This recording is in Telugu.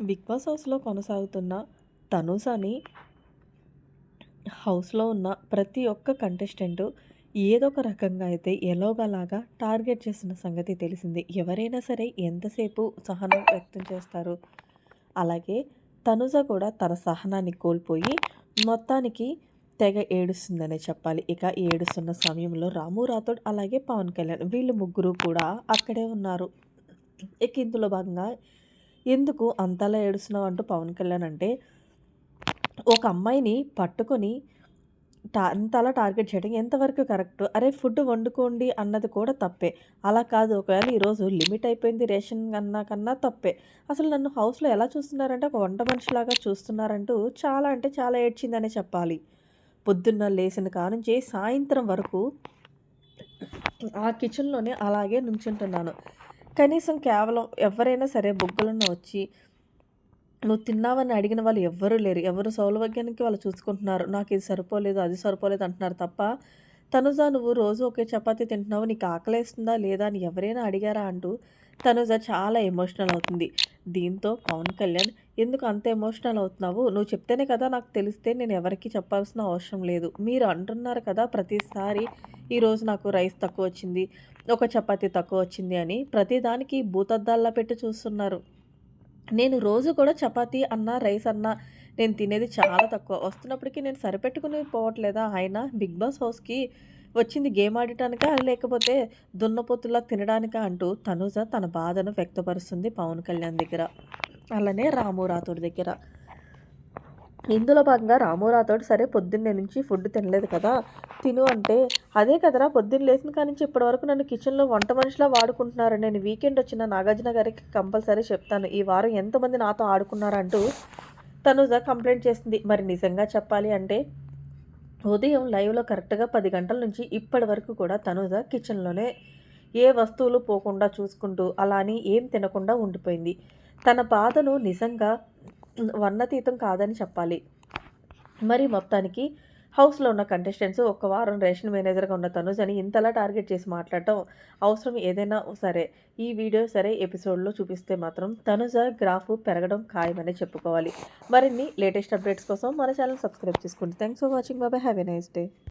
బిగ్ బాస్ హౌస్లో కొనసాగుతున్న తనుజాని హౌస్లో ఉన్న ప్రతి ఒక్క కంటెస్టెంట్ ఏదో ఒక రకంగా అయితే ఎలాగలాగా టార్గెట్ చేసిన సంగతి తెలిసింది. ఎవరైనా సరే ఎంతసేపు సహనం వ్యక్తం చేస్తారు? అలాగే తనుజ కూడా తన సహనాన్ని కోల్పోయి మొత్తానికి తెగ ఏడుస్తుందనే చెప్పాలి. ఇక ఏడుస్తున్న సమయంలో రాము రాథోడ్ అలాగే పవన్ కళ్యాణ్ వీళ్ళు ముగ్గురు కూడా అక్కడే ఉన్నారు. ఇక ఇందులో భాగంగా ఎందుకు అంతలా ఏడుస్తున్నావు అంటూ పవన్ కళ్యాణ్ అంటే ఒక అమ్మాయిని పట్టుకొని టా అంతలా టార్గెట్ చేయడం ఎంతవరకు కరెక్ట్? అరే ఫుడ్ వండుకోండి అన్నది కూడా తప్పే. అలా కాదు ఒకవేళ ఈరోజు లిమిట్ అయిపోయింది రేషన్ కన్నా కన్నా తప్పే. అసలు నన్ను హౌస్లో ఎలా చూస్తున్నారంటే ఒక వంట మనిషిలాగా చూస్తున్నారంటూ చాలా అంటే చాలా ఏడ్చిందనే చెప్పాలి. పొద్దున్న లేచిన కానుంచి సాయంత్రం వరకు ఆ కిచెన్లోనే అలాగే నుంచుంటున్నాను. కనీసం కేవలం ఎవరైనా సరే బొగ్గులన్న వచ్చి నువ్వు తిన్నావని అడిగిన వాళ్ళు ఎవ్వరూ లేరు. ఎవరు సౌలభ్యానికి వాళ్ళు చూసుకుంటున్నారు. నాకు ఇది సరిపోలేదు అది సరిపోలేదు అంటున్నారు తప్ప తనుజ నువ్వు రోజు ఒకే చపాతీ తింటున్నావు. నీకు ఆకలేస్తుందా లేదా అని ఎవరైనా అడిగారా అంటూ తనుజ చాలా ఎమోషనల్ అవుతుంది. దీంతో పవన్ కళ్యాణ్ ఎందుకు అంత ఎమోషనల్ అవుతున్నావు? నువ్వు చెప్తేనే కదా నాకు తెలిస్తే నేను ఎవరికి చెప్పాల్సిన అవసరం లేదు. మీరు అంటున్నారు కదా ప్రతిసారి ఈరోజు నాకు రైస్ తక్కువ వచ్చింది ఒక చపాతి తక్కువ వచ్చింది అని ప్రతిదానికి భూతద్దాల్లా పెట్టి చూస్తున్నారు. నేను రోజు కూడా చపాతీ అన్న రైస్ అన్న నేను తినేది చాలా తక్కువ. వస్తున్నప్పటికీ నేను సరిపెట్టుకుని పోవట్లేదా? ఆయన బిగ్ బాస్ హౌస్కి వచ్చింది గేమ్ ఆడటానికా? లేకపోతే దున్నపోతులా తినడానికా అంటూ తనుజ తన బాధను వ్యక్తపరుస్తుంది పవన్ కళ్యాణ్ దగ్గర. అలానే రాము రాథోడ్ దగ్గర. ఇందులో భాగంగా రాము రాథోడ్ సరే పొద్దున్నే నుంచి ఫుడ్ తినలేదు కదా తిను అంటే అదే కదరా పొద్దున్న లేచిన కాడి నుంచి ఇప్పటి వరకు నన్ను కిచెన్లో వంట మనిషిలా వాడుకుంటున్నారు నేను వీకెండ్ వచ్చిన నాగార్జున గారికి కంపల్సరీ చెప్తాను. ఈ వారం ఎంతమంది నాతో ఆడుకున్నారంటూ తనుజ కంప్లైంట్ చేసింది. మరి నిజంగా చెప్పాలి అంటే ఉదయం లైవ్లో కరెక్ట్గా పది గంటల నుంచి ఇప్పటి వరకు కూడా తనుజ కిచెన్లోనే ఏ వస్తువులు పోకుండా చూసుకుంటూ అలాని ఏం తినకుండా ఉండిపోయింది. తన బాధను నిజంగా వర్ణతీతం కాదని చెప్పాలి. మరి మొత్తానికి హౌస్లో ఉన్న కంటెస్టెంట్స్ ఒక వారం రేషన్ మేనేజర్గా ఉన్న తనుజని ఇంతలా టార్గెట్ చేసి మాట్లాడటం అవసరం ఏదైనా సరే. ఈ వీడియో సరే ఎపిసోడ్లో చూపిస్తే మాత్రం తనుజ గ్రాఫ్ పెరగడం ఖాయమని చెప్పుకోవాలి. మరిన్ని లేటెస్ట్ అప్డేట్స్ కోసం మన ఛానల్ సబ్స్క్రైబ్ చేసుకోండి. Thanks for watching. బాబాయ్ హ్యావ్ ఎ నైస్ డే.